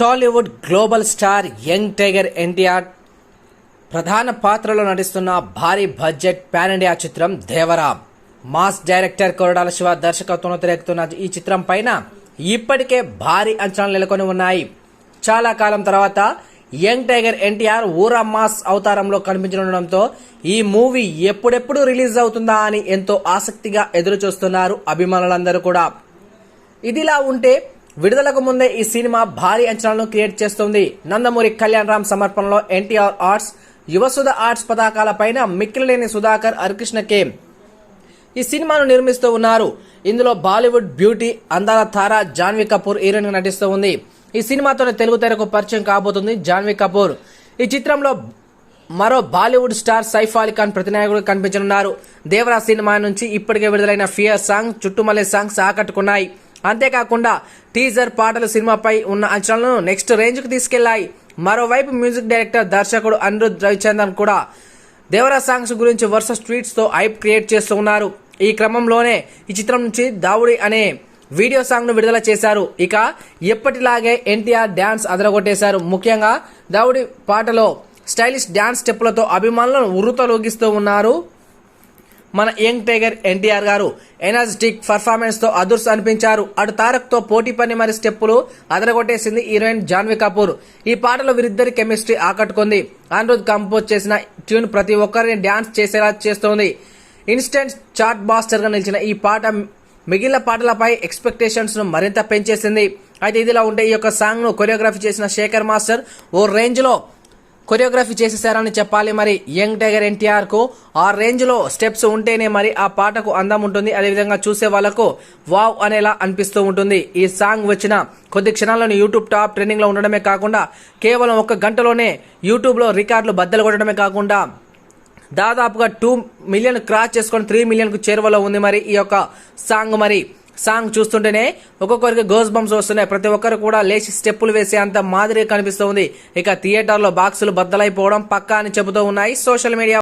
Tollywood global star young tiger NTR ప్రధాన పాత్రలో నటిస్తున్న భారీ బడ్జెట్ పాన్ ఇండియా చిత్రం దేవరా మాస్ డైరెక్టర్ కొరడాల శివ దర్శకత్వంలో తెరకెక్కుతున్న ఈ చిత్రం పైన ఇప్పటికే భారీ అంచనాలు నెలకొని ఉన్నాయి. చాలా కాలం తర్వాత యంగ్ టైగర్ ఎన్టీఆర్ ఊరా మాస్ అవతారంలో కనిపించనుండడంతో ఈ మూవీ ఎప్పుడెప్పుడు రిలీజ్ అవుతుందా అని ఎంతో ఆసక్తిగా ఎదురు చూస్తున్నారు అభిమానులందరూ కూడా. ఇదిలా ఉంటే విడుదలకు ముందే ఈ సినిమా భారీ అంచనాలను క్రియేట్ చేస్తుంది. నందమూరి కళ్యాణ్ రామ్ సమర్పణలో ఎన్టీఆర్ ఆర్ట్స్ యువసుధ ఆర్ట్స్ పతాకాలపైన మిక్కిలిలేని సుధాకర్ హరికృష్ణ కే. ఈ సినిమాను నిర్మిస్తూ ఉన్నారు. ఇందులో బాలీవుడ్ బ్యూటీ అందాల తార జాన్వీ కపూర్ హీరోయిన్ నటిస్తూ ఉంది. ఈ సినిమాతోనే తెలుగు తెరకు పరిచయం కాబోతుంది జాన్వీ కపూర్. ఈ చిత్రంలో మరో బాలీవుడ్ స్టార్ సైఫ్ అలీ ఖాన్ ప్రతినాయకుడు కనిపించనున్నారు. దేవరా సినిమా నుంచి ఇప్పటికే విడుదలైన ఫియర్ సాంగ్ చుట్టుమల్లె సాంగ్స్ ఆకట్టుకున్నాయి. అంతేకాకుండా టీజర్ పాటలు సినిమాపై ఉన్న అంచనాలను నెక్స్ట్ రేంజ్కు తీసుకెళ్ళాయి. మరోవైపు మ్యూజిక్ డైరెక్టర్ దర్శకుడు అనిరుద్ రవిచందన్ కూడా దేవరా సాంగ్స్ గురించి వరుస ట్వీట్స్తో హైప్ క్రియేట్ చేస్తూ ఉన్నారు. ఈ క్రమంలోనే ఈ చిత్రం నుంచి దావుడి అనే వీడియో సాంగ్ను విడుదల చేశారు. ఇక ఎప్పటిలాగే ఎన్టీఆర్ డ్యాన్స్ అదరగొట్టేశారు. ముఖ్యంగా దావుడి పాటలో స్టైలిష్ డ్యాన్స్ స్టెప్పులతో అభిమానులను ఉర్రుతలోగిస్తూ ఉన్నారు. మన యంగ్ టైగర్ ఎన్టీఆర్ గారు. ఎనర్జెటిక్ పర్ఫార్మెన్స్తో అదుర్స్ అనిపించారు. అటు తారక్తో పోటీ పని మరి స్టెప్పులు అదరగొట్టేసింది హీరోయిన్ జాన్వీ కపూర్. ఈ పాటలో వీరిద్దరి కెమిస్ట్రీ ఆకట్టుకుంది. అనిరుద్ కంపోజ్ చేసిన ట్యూన్ ప్రతి ఒక్కరిని డ్యాన్స్ చేసేలా చేస్తోంది. ఇన్స్టెంట్ చార్ట్ బాస్టర్గా నిలిచిన ఈ పాట మిగిలిన పాటలపై ఎక్స్పెక్టేషన్స్ను మరింత పెంచేసింది. అయితే ఇదిలా ఉంటే ఈ యొక్క సాంగ్ను కొరియోగ్రఫీ చేసిన శేఖర్ మాస్టర్ ఓ రేంజ్లో కొరియోగ్రఫీ చేసేసారని చెప్పాలి మరి యంగ్ టైగర్ ఎన్టీఆర్కు. ఆ రేంజ్లో స్టెప్స్ ఉంటేనే మరి ఆ పాటకు అందం ఉంటుంది. అదేవిధంగా చూసే వాళ్ళకు వావ్ అనేలా అనిపిస్తూ ఉంటుంది. ఈ సాంగ్ వచ్చిన కొద్ది క్షణాల్లోనే యూట్యూబ్ టాప్ ట్రెండింగ్లో ఉండడమే కాకుండా కేవలం ఒక గంటలోనే యూట్యూబ్లో రికార్డులు బద్దలు కొట్టడమే కాకుండా దాదాపుగా టూ మిలియన్ క్రాస్ చేసుకొని త్రీ మిలియన్కు చేరువలో ఉంది మరి ఈ యొక్క సాంగ్ మరి. సాంగ్ చూస్తుంటేనే ఒక్కొక్కరికి గోస్ బంప్స్ వస్తున్నాయి. ప్రతి ఒక్కరు కూడా లేచి స్టెప్పులు వేసే అంత మాదిరిగా కనిపిస్తుంది ఇక థియేటర్లో బాక్సులు బద్దలైపోవడం పక్కా అని చెబుతూ ఉన్నాయి సోషల్ మీడియా